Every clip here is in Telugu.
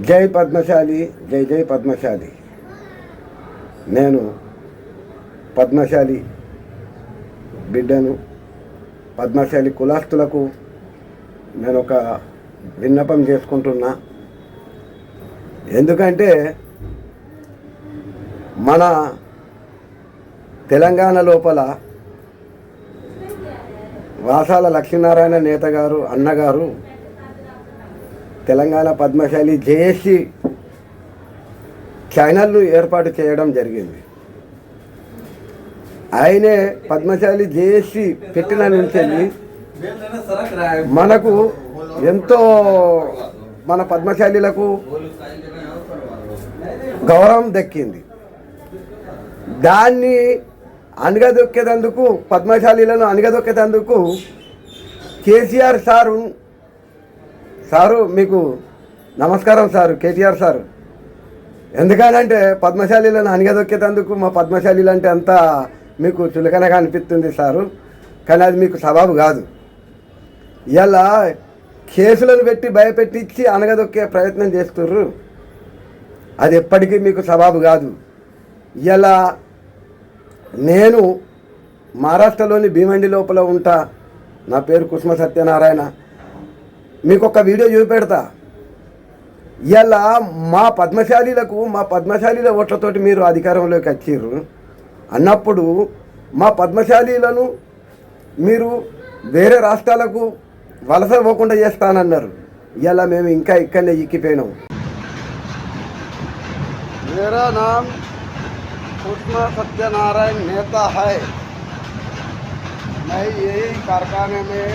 జై పద్మశాలి జై జై పద్మశాలి. నేను పద్మశాలి బిడ్డను పద్మశాలి కులాస్తులకు నేను ఒక విన్నపం చేసుకుంటున్నా. ఎందుకంటే మన తెలంగాణ లోపల వాసాల లక్ష్మీనారాయణ నేత గారు అన్నగారు తెలంగాణ పద్మశాలి జేఏసీ ఛానల్ను ఏర్పాటు చేయడం జరిగింది. ఆయనే పద్మశాలి జేఏసీ పెట్టిన నుంచి మనకు ఎంతో మన పద్మశాలిలకు గౌరవం దక్కింది. దాన్ని అణగదొక్కేటందుకు పద్మశాలిలను అణగదొక్కేదందుకు కేసీఆర్ సారు సారు మీకు నమస్కారం సారు కేటీఆర్ సారు. ఎందుకనంటే పద్మశాలీలను అనిగదొక్కేటందుకు మా పద్మశాలిలో అంటే అంతా మీకు చులకనగా అనిపిస్తుంది సారు కానీ అది మీకు సబాబు కాదు. ఇలా కేసులను పెట్టి భయపెట్టించి అనగదొక్కే ప్రయత్నం చేస్తుర్రు అది ఎప్పటికీ మీకు సబాబు కాదు. ఇలా నేను మహారాష్ట్రలోని భీమండి లోపల ఉంటా నా పేరు కుసుమ సత్యనారాయణ. మీకు ఒక వీడియో చూపెడతా ఇలా మా పద్మశాలీలకు మా పద్మశాలీల ఓట్లతోటి మీరు అధికారంలోకి వచ్చిర్రు అన్నప్పుడు మా పద్మశాలీలను మీరు వేరే రాష్ట్రాలకు వలస పోకుండా చేస్తానన్నారు ఇలా మేము ఇంకా ఇక్కడనే ఇక్కిపోయినాం मेरा नाम कृष्ण सत्यनारायण नेता है मैं यही कारखाने में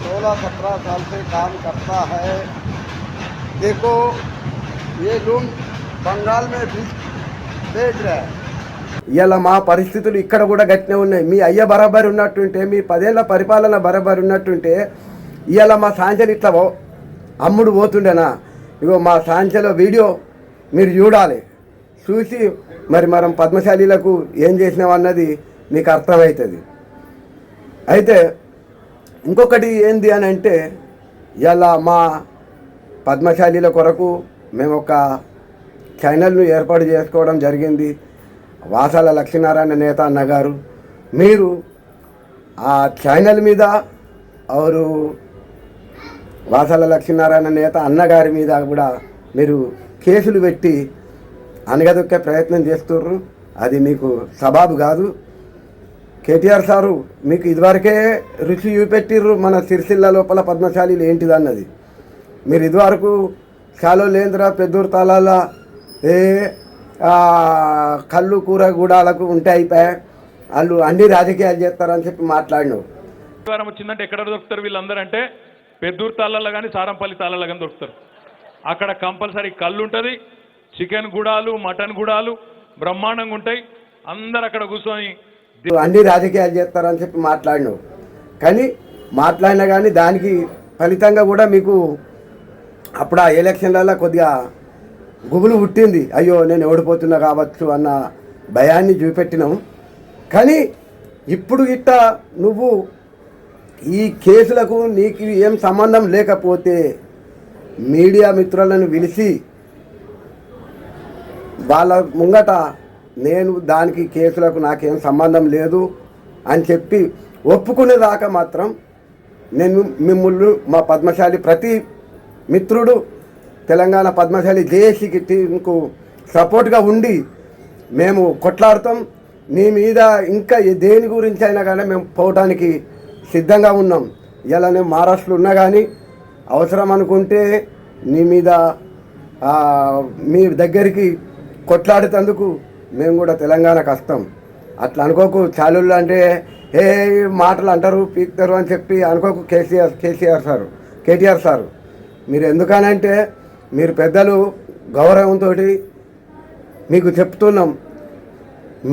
16-17 साल से काम करता है देखो ये लोग बंगाल में भी बेच रहे हैं ఇలా మా పరిస్థితులు ఇక్కడ కూడా గట్టినే ఉన్నాయి మీ అయ్య బరాబరి ఉన్నట్టుంటే మీ పదేళ్ల పరిపాలన బరాబరి ఉన్నట్టుంటే ఇవాళ మా సాంచలు ఇట్లా పో- అమ్ముడు పోతుండేనా ఇగో మా సాంచలో వీడియో మీరు చూడాలి చూసి మరి మనం పద్మశాలీలకు ఏం చేసినాం అన్నది మీకు అర్థమవుతుంది అయితే ఇంకొకటి ఏంది అని అంటే ఇలా మా పద్మశాలీల కొరకు మేము ఒక ఛానల్ను ఏర్పాటు చేసుకోవడం జరిగింది. వాసాల లక్ష్మీనారాయణ నేత అన్నగారు మీరు ఆ ఛానల్ మీద అవరు వాసాల లక్ష్మీనారాయణ నేత అన్నగారి మీద కూడా మీరు కేసులు పెట్టి అనగదొక్కే ప్రయత్నం చేస్తుర్రు. అది మీకు సబాబు కాదు. కేటీఆర్ సారు మీకు ఇదివరకే రుచి చూపెట్టిర్రు మన సిరిసిల్ల లోపల పద్మశాలీలు ఏంటిది అన్నది మీరు ఇదివరకు శాలో లేంద్ర పెద్దూరు తాళాల ఏ కళ్ళు కూర గూడాలకు ఉంటే అయిపోయా. వాళ్ళు అన్ని రాజకీయాలు చేస్తారని చెప్పి మాట్లాడినావు వారం వచ్చిందంటే ఎక్కడ దొరుకుతారు వీళ్ళందరూ అంటే పెద్దూరు తాళ్ళల్లో కానీ సారంపల్లి తాళ్ళల్లో కానీ దొరుకుతారు. అక్కడ కంపల్సరీ కళ్ళు ఉంటుంది చికెన్ గుడాలు మటన్ గుడాలు బ్రహ్మాండంగా ఉంటాయి. అందరు అక్కడ కూర్చొని అన్ని రాజకీయాలు చేస్తారని చెప్పి మాట్లాడినావు. కానీ మాట్లాడినా కానీ దానికి ఫలితంగా కూడా మీకు అప్పుడు ఆ ఎలక్షన్లలో కొద్దిగా గుబులు పుట్టింది. అయ్యో నేను ఓడిపోతున్నా కావచ్చు అన్న భయాన్ని చూపెట్టినాం కానీ ఇప్పుడు ఇట్ట నువ్వు ఈ కేసులకు నీకు ఏం సంబంధం లేకపోతే మీడియా మిత్రులను పిలిచి వాళ్ళ ముంగట నేను దానికి కేసులకు నాకేం సంబంధం లేదు అని చెప్పి ఒప్పుకునేదాకా మాత్రం నేను మిమ్మల్ని మా పద్మశాలి ప్రతి మిత్రుడు తెలంగాణ పద్మశాలి జేఏసీకి టీంకు సపోర్ట్గా ఉండి మేము కొట్లాడతాం. నీ మీద ఇంకా దేని గురించి అయినా కానీ మేము పోవటానికి సిద్ధంగా ఉన్నాం. ఇలా నేను మహారాష్ట్రలో ఉన్నా కానీ అవసరం అనుకుంటే నీ మీద మీ దగ్గరికి కొట్లాడేటందుకు మేము కూడా తెలంగాణకు వస్తాం అట్లా అనుకోకు చాలుళ్ళు అంటే ఏ మాటలు అంటారు పీక్తారు అని చెప్పి అనుకోకు KCR KCR sir KTR sir. మీరు ఎందుకనంటే మీరు పెద్దలు గౌరవంతో మీకు చెప్తున్నాం.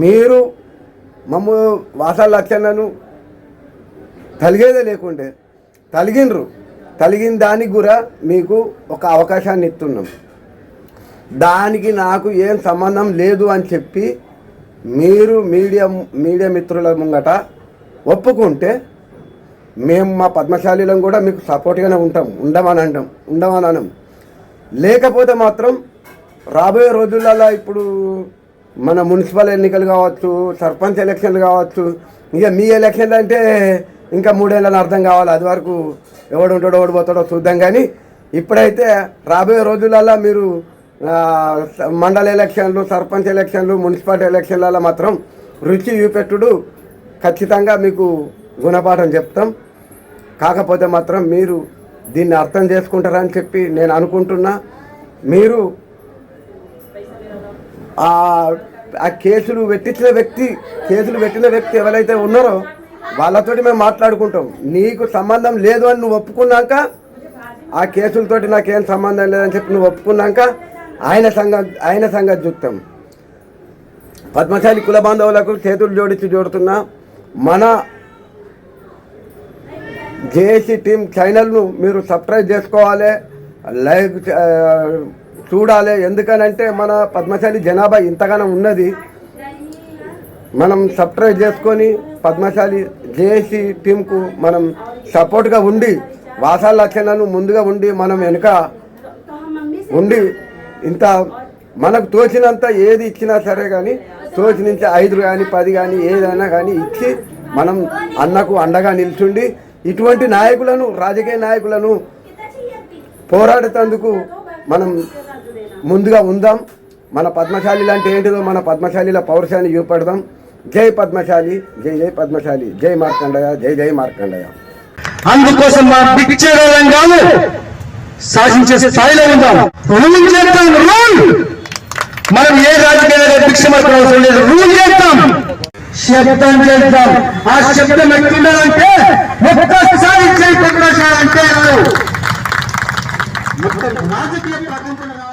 మీరు మమ్మ వాసాల లక్షణను తలిగేదే లేకుండే తలిగినరు తలిగిన దానికి కూడా మీకు ఒక అవకాశాన్ని ఇస్తున్నాం. దానికి నాకు ఏం సంబంధం లేదు అని చెప్పి మీరు మీడియా మీడియా మిత్రుల ముంగట ఒప్పుకుంటే మేము మా పద్మశాలిలో కూడా మీకు సపోర్ట్గానే ఉంటాం ఉండమని అంటాం ఉండమని అనం లేకపోతే మాత్రం రాబోయే రోజులలో ఇప్పుడు మన మున్సిపల్ ఎన్నికలు కావచ్చు సర్పంచ్ ఎలక్షన్లు కావచ్చు ఇక మీ ఎలక్షన్లు అంటే ఇంకా మూడేళ్ళని అర్థం కావాలి. అది వరకు ఎవడు ఉంటాడో ఎవడు చూద్దాం. కానీ ఇప్పుడైతే రాబోయే రోజులలో మీరు మండల ఎలక్షన్లు సర్పంచ్ ఎలక్షన్లు మున్సిపాలిటీ ఎలక్షన్లలో మాత్రం రుచి చూపెట్టుడు. ఖచ్చితంగా మీకు గుణపాఠం చెప్తాం. కాకపోతే మాత్రం మీరు దీన్ని అర్థం చేసుకుంటారని చెప్పి నేను అనుకుంటున్నా. మీరు ఆ ఆ కేసులు పెట్టించిన వ్యక్తి కేసులు పెట్టిన వ్యక్తి ఎవరైతే ఉన్నారో వాళ్ళతోటి మేము మాట్లాడుకుంటాం. నీకు సంబంధం లేదు అని నువ్వు ఒప్పుకున్నాక ఆ కేసులతోటి నాకేం సంబంధం లేదని చెప్పి నువ్వు ఒప్పుకున్నాక ఆయన సంగ ఆయన సంగతి చూస్తాం పద్మశాలి కుల బాంధవులకు చేతులు జోడించి జోడుతున్న మన జేఏసీ టీం ఛానల్ను మీరు సబ్స్క్రైబ్ చేసుకోవాలి లైక్ చూడాలి. ఎందుకనంటే మన పద్మశాలి జనాభా ఇంతగానో ఉన్నది. మనం సబ్స్క్రైబ్ చేసుకొని పద్మశాలి జేఏసీ టీంకు మనం సపోర్ట్గా ఉండి వాసాల లక్షణాలను ముందుగా ఉండి మనం వెనుక ఉండి ఇంత మనకు తోచినంత ఏది ఇచ్చినా సరే కానీ తోచి నుంచి ఐదు కానీ పది కానీ ఏదైనా కానీ ఇచ్చి మనం అన్నకు అండగా నిల్చుండి ఇటువంటి నాయకులను రాజకీయ నాయకులను పోరాడేటందుకు మనం ముందుగా ఉందాం. మన పద్మశాలి లాంటి ఏంటిదో మన పద్మశాలిలో పౌరుషాన్ని చూపెడదాం. జై పద్మశాలి జై జై పద్మశాలి. జై మార్కండయ జై జై మార్కండయ అందుకోసం మా పిక్చర్ కాదు. సాధించే స్థాయిలో ఉందాం. రూల్ చేస్తాం రూల్! మనం ఏ రాజకీయాలు భిక్ష అవసరం లేదు. రూల్ చేస్తాం శబ్దం చేద్దాం. ఆ శబ్దం ఎట్లుండాలంటే ఒక్కసారి చేయి రాజకీయ ప్రపంచంలో